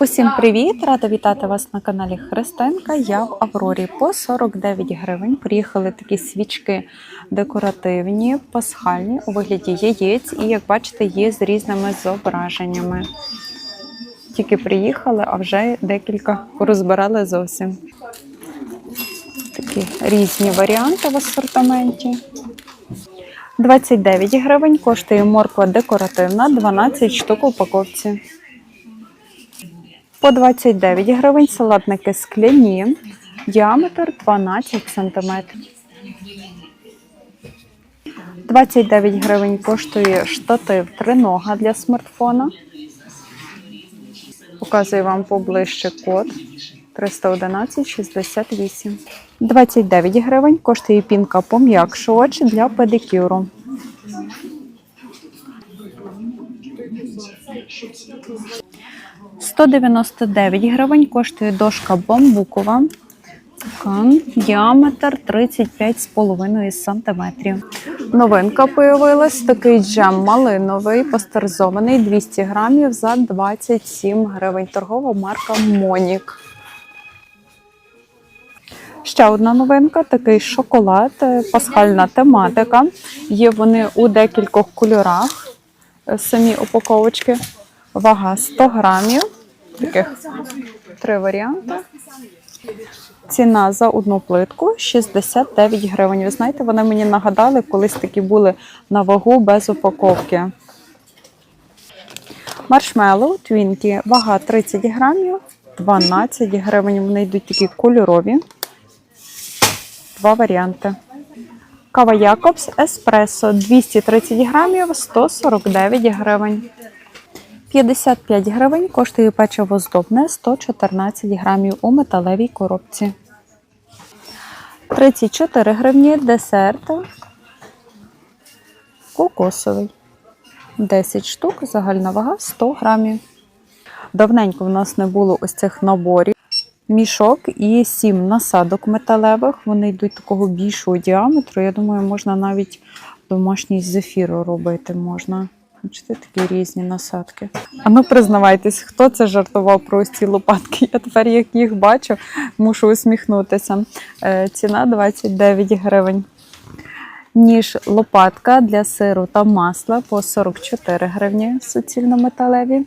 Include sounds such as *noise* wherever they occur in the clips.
Усім привіт! Рада вітати вас на каналі Христинка. Я в Аврорі по 49 гривень. Приїхали такі свічки декоративні, пасхальні у вигляді яєць, і як бачите, є з різними зображеннями. Тільки приїхали, а вже декілька розбирали зовсім. Такі різні варіанти в асортименті. 29 гривень коштує морква декоративна, 12 штук у упаковці. По 29 гривень салатники скляні, діаметр 12 см. 29 гривень коштує штатив тринога для смартфона. Показую вам поближче код 311 68. 29 гривень коштує пінка пом'якшувач для педикюру. – 199 гривень коштує дошка бамбукова. Діаметр 35,5 см. Новинка появилась. Такий джем малиновий, пастеризований 200 грамів за 27 гривень. Торгова марка Монік. Ще одна новинка такий шоколад, е, пасхальна тематика. Є вони у декількох кольорах. е, Самі упаковочки. Вага 100 грамів. Таких три варіанти. Ціна за одну плитку 69 гривень. Ви знаєте, вони мені нагадали, колись такі були на вагу без упаковки. Маршмеллоу твінкі, вага 30 грамів, 12 гривень. Вони йдуть такі кольорові. Два варіанти. Кава Якобс Еспресо 230 грамів, 149 гривень. 55 гривень коштує печиво здобне 114 грамів у металевій коробці. 34 гривні десерт кокосовий. 10 штук, загальна вага 100 грамів. Давненько в нас не було ось цих наборів. Мішок і 7 насадок металевих. Вони йдуть такого більшого діаметру. Я думаю, можна навіть домашній зефіру робити можна. Бачите, такі різні насадки. А ну признавайтесь, хто це жартував про ось ці лопатки? Я тепер, як їх бачу, мушу усміхнутися. Е, Ціна 29 гривень. Ніж лопатка для сиру та масла по 44 гривні суцільно-металеві.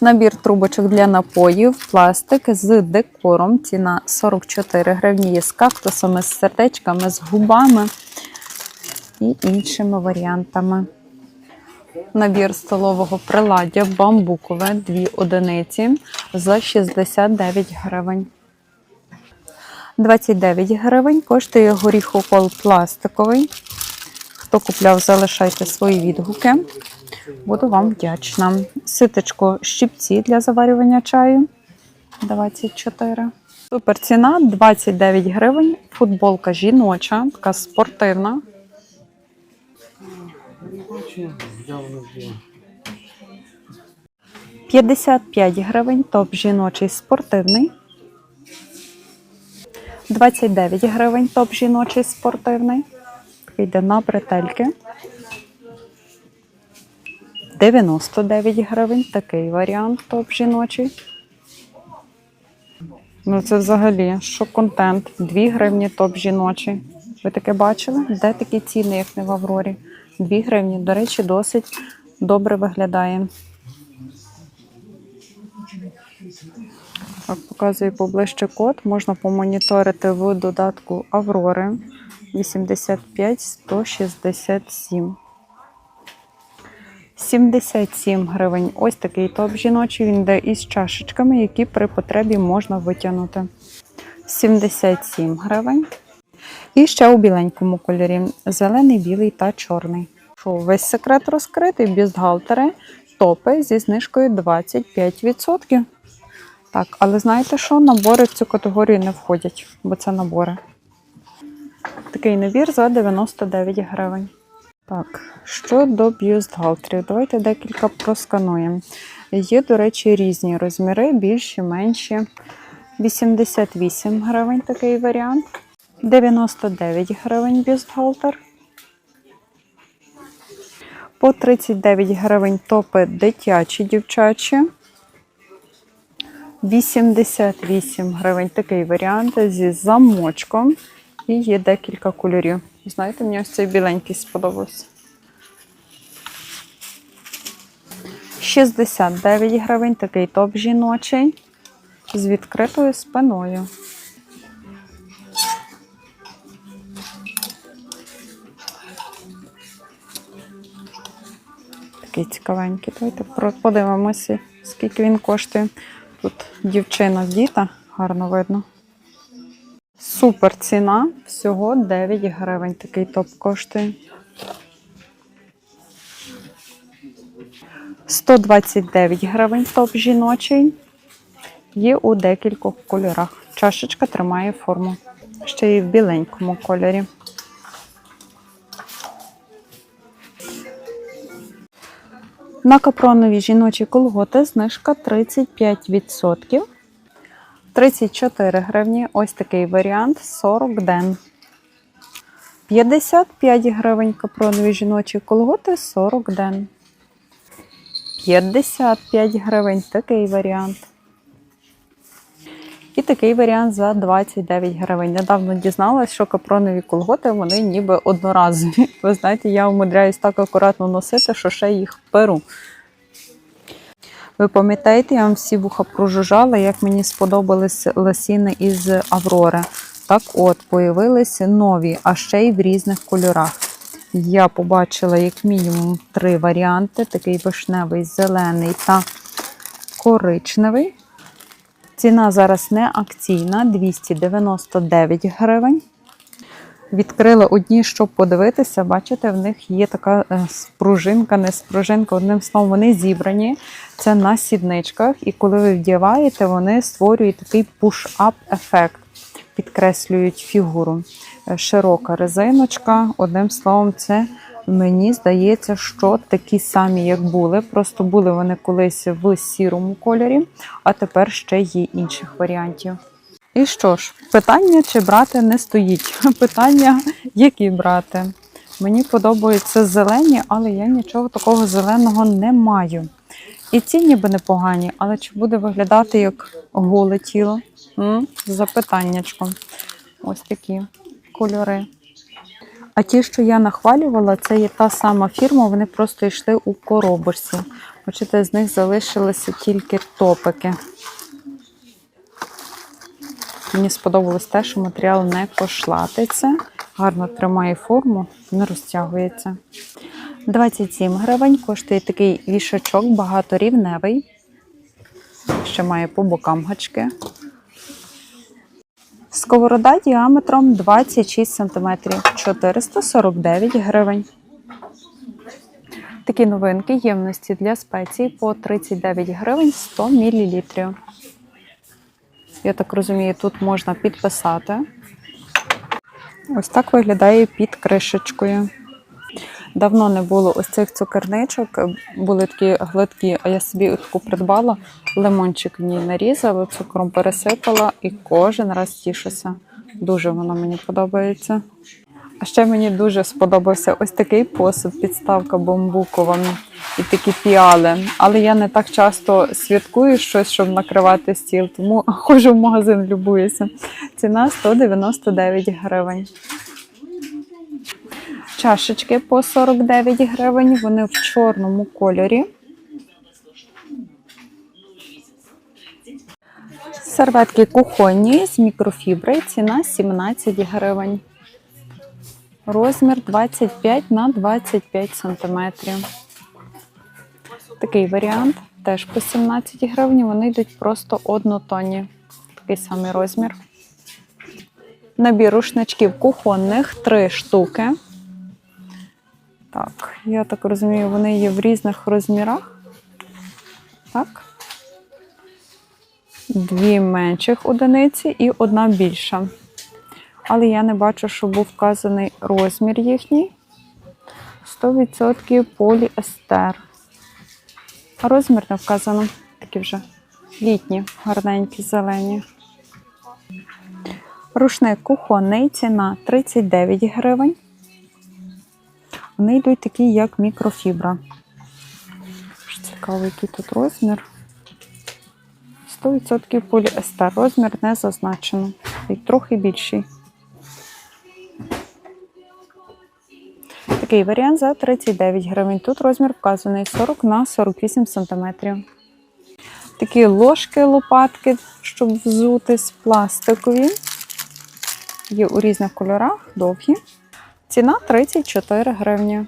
Набір трубочок для напоїв, пластик з декором. Ціна 44 гривні. Є з кактусами, з сердечками, з губами і іншими варіантами. Набір столового приладдя бамбукове 2 одиниці за 69 гривень. 29 гривень коштує горіхокол пластиковий. Хто купляв, залишайте свої відгуки. Буду вам вдячна. Ситочко щипці для заварювання чаю 24. Супер ціна 29 гривень. Футболка жіноча, така спортивна. Явно було. 55 гривень, топ жіночий спортивний. 29 гривень, топ жіночий спортивний. Йде на бретельки. 99 гривень, такий варіант топ жіночий. Ну це взагалі шок-контент. 2 гривні топ жіночий. Ви таке бачили? Де такі ціни, як не в Аврорі? 2 гривні. До речі, досить добре виглядає. Так, показую поближче код. Можна помоніторити в додатку Аврори 85 167. 77 гривень. Ось такий топ жіночий. Він йде із чашечками, які при потребі можна витягнути. 77 гривень. І ще у біленькому кольорі: зелений, білий та чорний. Що, весь секрет розкритий, бюстгальтери, топи зі знижкою 25%. Так, але знаєте що? Набори в цю категорію не входять, бо це набори. Такий набір за 99 гривень. Так, щодо бюстгальтерів, давайте декілька проскануємо. Є, до речі, різні розміри, більші, менші. 88 гривень такий варіант. 99 гривень бюстгальтер. По 39 гривень топи дитячі дівчачі. 88 гривень. Такий варіант зі замочком. І є декілька кольорів. Знаєте, мені ось цей біленький сподобався. 69 гривень, такий топ жіночий з відкритою спиною. Такий цікавенький. Давайте подивимося, скільки він коштує. Тут дівчина діта, гарно видно. Супер ціна. Всього 9 гривень. Такий топ коштує. 129 гривень топ жіночий. Є у декількох кольорах. Чашечка тримає форму. Ще й в біленькому кольорі. На капронові жіночі колготи знижка 35%. 34 гривні. Ось такий варіант 40 ден. 55 гривень капронові жіночі колготи 40 ден. 55 гривень такий варіант. І такий варіант за 29 гривень. Недавно дізналась, що капронові колготи вони ніби одноразові. *laughs* Ви знаєте, я умудряюсь так акуратно носити, що ще їх перу. Ви пам'ятаєте, я вам всі вуха прожужжала, як мені сподобались лосіни із Аврори. Так от, появилися нові, а ще й в різних кольорах. Я побачила як мінімум три варіанти: такий вишневий, зелений та коричневий. Ціна зараз не акційна 299 гривень. Відкрила одні, щоб подивитися. Бачите, в них є така е, спружинка, не спружинка. Одним словом, вони зібрані. Це на сідничках, і коли ви вдіваєте, вони створюють такий push-up ефект, підкреслюють фігуру. Е, Широка резиночка. Одним словом, це мені здається, що такі самі, як були. Просто були вони колись в сірому кольорі, а тепер ще є інших варіантів. І що ж, питання, чи брати не стоїть. *laughs* Питання, які брати. Мені подобаються зелені, але я нічого такого зеленого не маю. І ці ніби непогані, але чи буде виглядати як голе тіло? М? Запитаннячко. Ось такі кольори. А ті, що я нахвалювала, це є та сама фірма, вони просто йшли у коробочці. Бачите, з них залишилися тільки топики. Мені сподобалось те, що матеріал не кошлатиться, гарно тримає форму, не розтягується. 27 гривень коштує такий вішачок багаторівневий. Ще має по бокам гачки. Сковорода діаметром 26 см, 449 гривень. Такі новинки ємності для спецій по 39 гривень 100 мл. Я так розумію, тут можна підписати. Ось так виглядає під кришечкою. Давно не було ось цих цукерничок, були такі гладкі, а я собі таку придбала, лимончик в нарізала, цукром пересипала і кожен раз тішуся. Дуже воно мені подобається. А ще мені дуже сподобався ось такий посуд, підставка бамбукова і такі піали. Але я не так часто святкую щось, щоб накривати стіл, тому *laughs* ходжу в магазин, любуюся. Ціна 199 гривень. Чашечки по 49 гривень, вони в чорному кольорі. Серветки кухонні з мікрофібри, ціна 17 гривень. Розмір 25 на 25 сантиметрів. Такий варіант теж по 17 гривень. Вони йдуть просто однотонні. Такий самий розмір. Набір рушничків кухонних 3 штуки. Так, я так розумію, вони є в різних розмірах. Так. Дві менших одиниці і одна більша. Але я не бачу, що був вказаний розмір їхній. 100% поліестер. Розмір не вказано. Такі вже літні, гарненькі, зелені. Рушник кухонний, ціна 39 гривень. Вони йдуть такі, як мікрофібра. Цікаво, який тут розмір. 100% поліестер. Розмір не зазначено. І трохи більший. Такий варіант за 39 гривень. Тут розмір вказаний 40 на 48 см. Такі ложки, лопатки, щоб взути з пластикові. Є у різних кольорах, довгі. Ціна 34 гривні.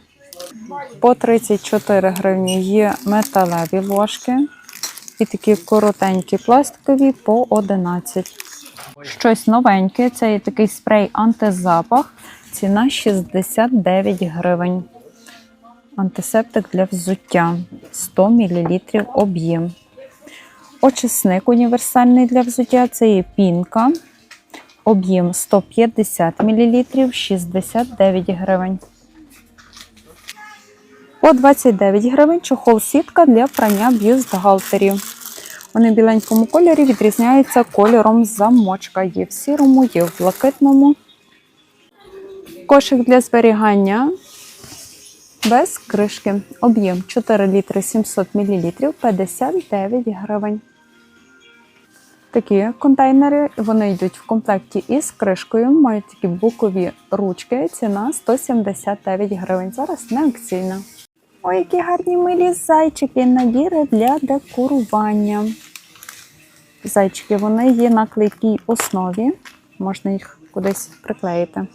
По 34 гривні є металеві ложки. І такі коротенькі пластикові по 11. Щось новеньке, це є такий спрей антизапах. Ціна 69 гривень. Антисептик для взуття 100 мл об'єм. Очисник універсальний для взуття це є пінка. Об'єм 150 мл 69 гривень. По 29 гривень чохол сітка для прання бюстгальтерів. Вони в біленькому кольорі відрізняються кольором замочка. Є в сірому, є в блакитному. Кошик для зберігання без кришки. Об'єм 4 літри 700 мл 59 гривень. Такі контейнери вони йдуть в комплекті із кришкою, мають такі бокові ручки. Ціна 179 гривень. Зараз не акційна. Ой, які гарні милі зайчики, набіри для декорування. Зайчики вони є на клейкій основі. Можна їх кудись приклеїти.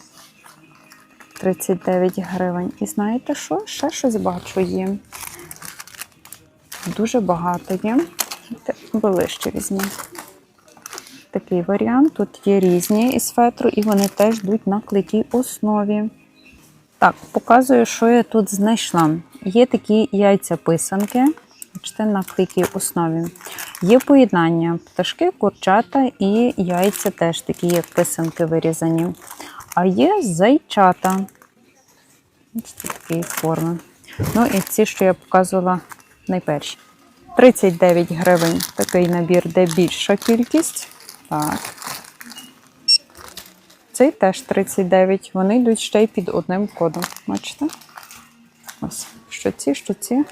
39 гривень. І знаєте що? Ще щось бачу є. Дуже багато є. Ближче візьму. Такий варіант. Тут є різні із фетру, і вони теж йдуть на клейкій основі. Так, показую, що я тут знайшла. Є такі яйця-писанки, бачите, на клейкій основі. Є поєднання пташки, курчата і яйця теж такі, як писанки вирізані. А є зайчата. Бачите, такої форми. Ну і ці, що я показувала найперші. 39 гривень такий набір, де більша кількість. Так. Цей теж 39. Вони йдуть ще й під одним кодом. Бачите? Ось, що ці, що ці.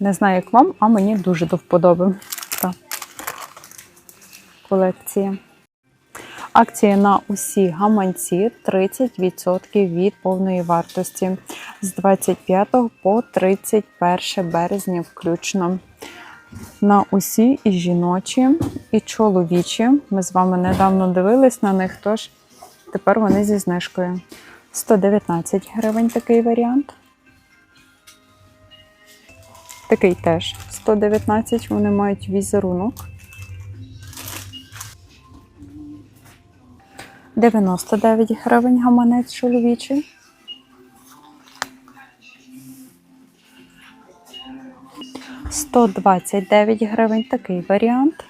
Не знаю, як вам, а мені дуже до вподоби. Та колекція. Акція на усі гаманці 30% від повної вартості з 25 по 31 березня включно. На усі і жіночі, і чоловічі. Ми з вами недавно дивились на них, тож тепер вони зі знижкою. 119 гривень такий варіант. Такий теж 119, вони мають візерунок. 99 гривень гаманець чоловічий. Сто двадцять дев'ять гривень такий варіант.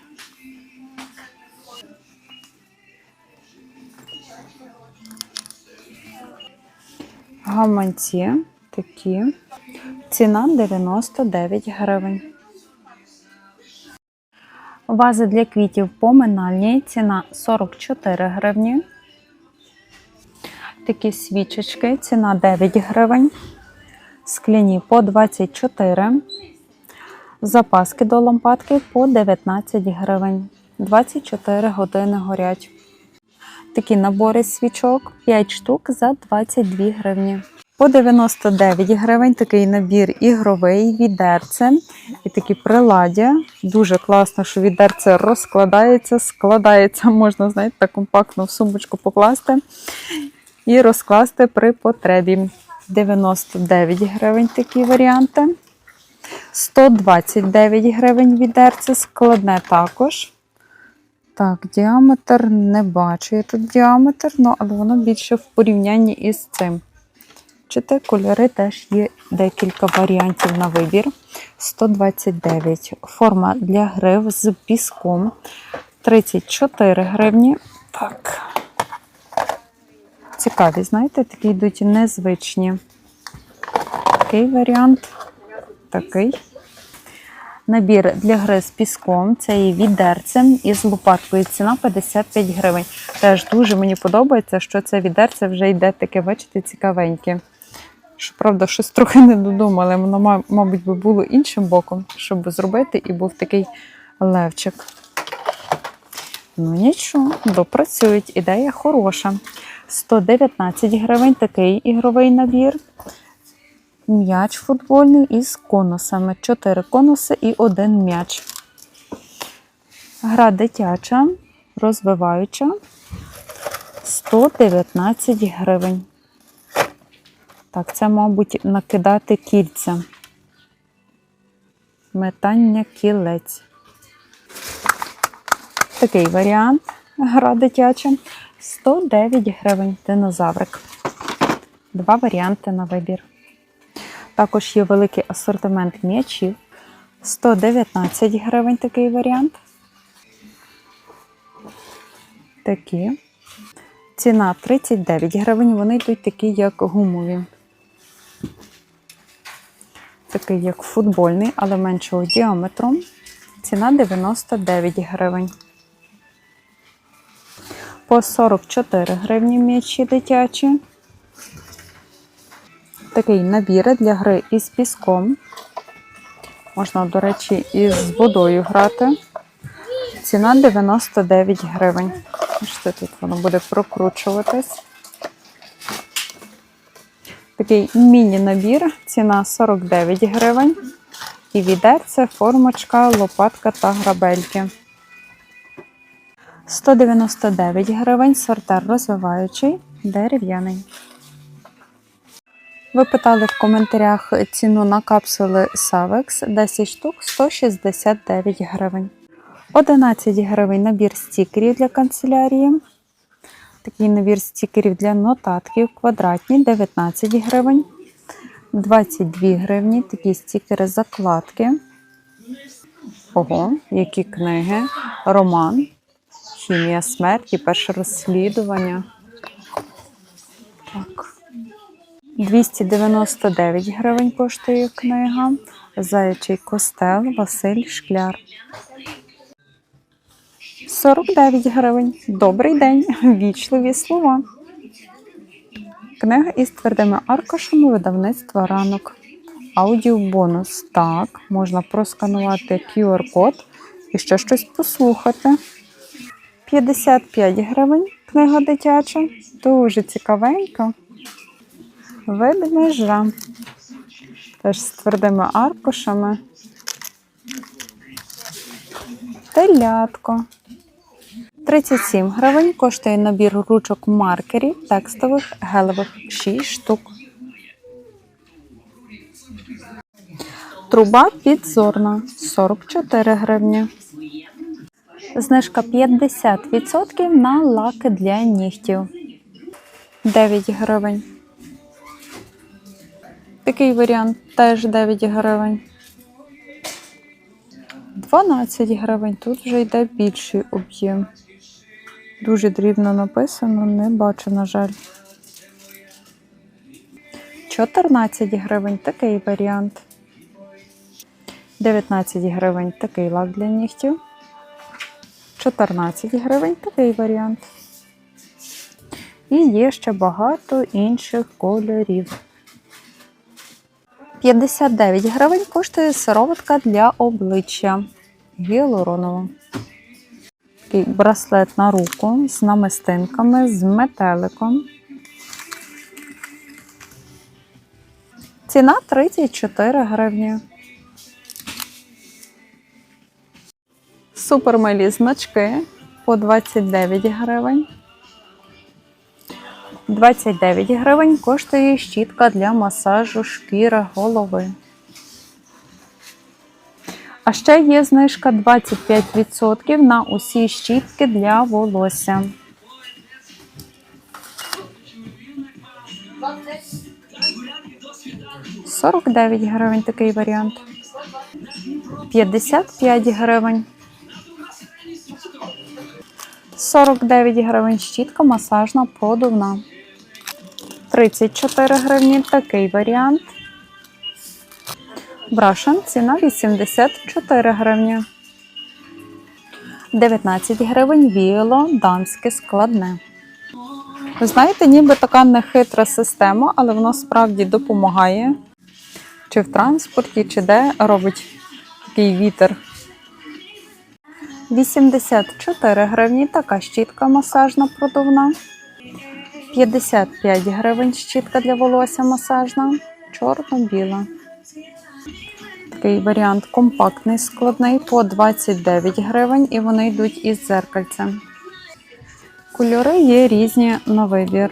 Гаманці такі. Ціна 99 гривень. Вази для квітів поминальні. Ціна 44 гривні. Такі свічечки. Ціна 9 гривень. Скляні по 24. Запаски до лампадки по 19 гривень. 24 години горять. Такі набори свічок 5 штук за 22 гривні. По 99 гривень такий набір ігровий, відерце і такі приладдя. Дуже класно, що відерце розкладається, складається, можна, знаєте, так компактно в сумочку покласти і розкласти при потребі. 99 гривень такі варіанти. 129 гривень відерце, складне також. Так, діаметр не бачу я тут діаметр, ну, але воно більше в порівнянні із цим. Чите, кольори теж є декілька варіантів на вибір. 129. Форма для грив з піском. 34 гривні. Так. Цікаві, знаєте, такі йдуть незвичні. Такий варіант. Такий. Набір для гри з піском. Це є відерце із лопаткою. Ціна 55 гривень. Теж дуже мені подобається, що це відерце вже йде таке, бачите, цікавеньке. Щоправда, щось трохи не додумали. Воно, мабуть, би було іншим боком, щоб зробити, і був такий Левчик. Ну нічого, допрацюють. Ідея хороша. 119 гривень такий ігровий набір. М'яч футбольний із конусами. 4 конуси і один м'яч. Гра дитяча, розвиваюча. 119 гривень. Так, це, мабуть, накидати кільця. Метання кілець. Такий варіант. Гра дитяча. 109 гривень динозаврик. Два варіанти на вибір. Також є великий асортимент м'ячів. 119 гривень такий варіант. Такі. Ціна 39 гривень. Вони йдуть такі, як гумові. Такий, як футбольний, але меншого діаметру. Ціна 99 гривень. По 44 гривні м'ячі дитячі. Такий набір для гри із піском. Можна, до речі, із водою грати. Ціна 99 гривень. Бачите, тут воно буде прокручуватись. Такий міні-набір, ціна 49 гривень. І відерце, формочка, лопатка та грабельки. 199 гривень, сортер розвиваючий, дерев'яний. Ви питали в коментарях ціну на капсули Savex 10 штук 169 гривень. 11 гривень набір стікерів для канцелярії. Такий набір стікерів для нотатків квадратні 19 гривень. 22 гривні такі стікери закладки. Ого, які книги. Роман. Хімія смерті, перше розслідування. Так. 299 гривень коштує книга. Заячий костел Василь Шкляр. 49 гривень. Добрий день. Вічливі слова. Книга із твердими аркушами видавництва ранок. Аудіобонус. Так, можна просканувати QR-код і ще щось послухати. 55 гривень. Книга дитяча. Дуже цікавенька. Ведмежа. Теж з твердими аркушами. Телятко. 37 гривень коштує набір ручок маркерів текстових гелевих 6 штук. Труба підзорна 44 гривні. Знижка 50% на лаки для нігтів. 9 гривень. Такий варіант теж 9 гривень. 12 гривень. Тут вже йде більший об'єм. Дуже дрібно написано, не бачу, на жаль. 14 гривень такий варіант. 19 гривень такий лак для нігтів. 14 гривень такий варіант. І є ще багато інших кольорів. 59 гривень коштує сироватка для обличчя гіалуронова. Такий браслет на руку з намистинками, з метеликом. Ціна 34 гривні. Супермилі значки по 29 гривень. 29 гривень коштує щітка для масажу шкіри голови. А ще є знижка 25% на усі щітки для волосся. Сорок дев'ять гривень такий варіант. 55 гривень. 49 гривень щітка масажна продувна. 34 гривні такий варіант. Брашен ціна 84 гривні. 19 гривень віяло дамське складне. Ви знаєте, ніби така нехитра система, але воно справді допомагає. Чи в транспорті, чи де робить такий вітер 84 гривні така щітка масажна продувна. 55 гривень щітка для волосся масажна, чорно-біла. Такий варіант компактний, складний по 29 гривень і вони йдуть із дзеркальцем. Кольори є різні на вибір.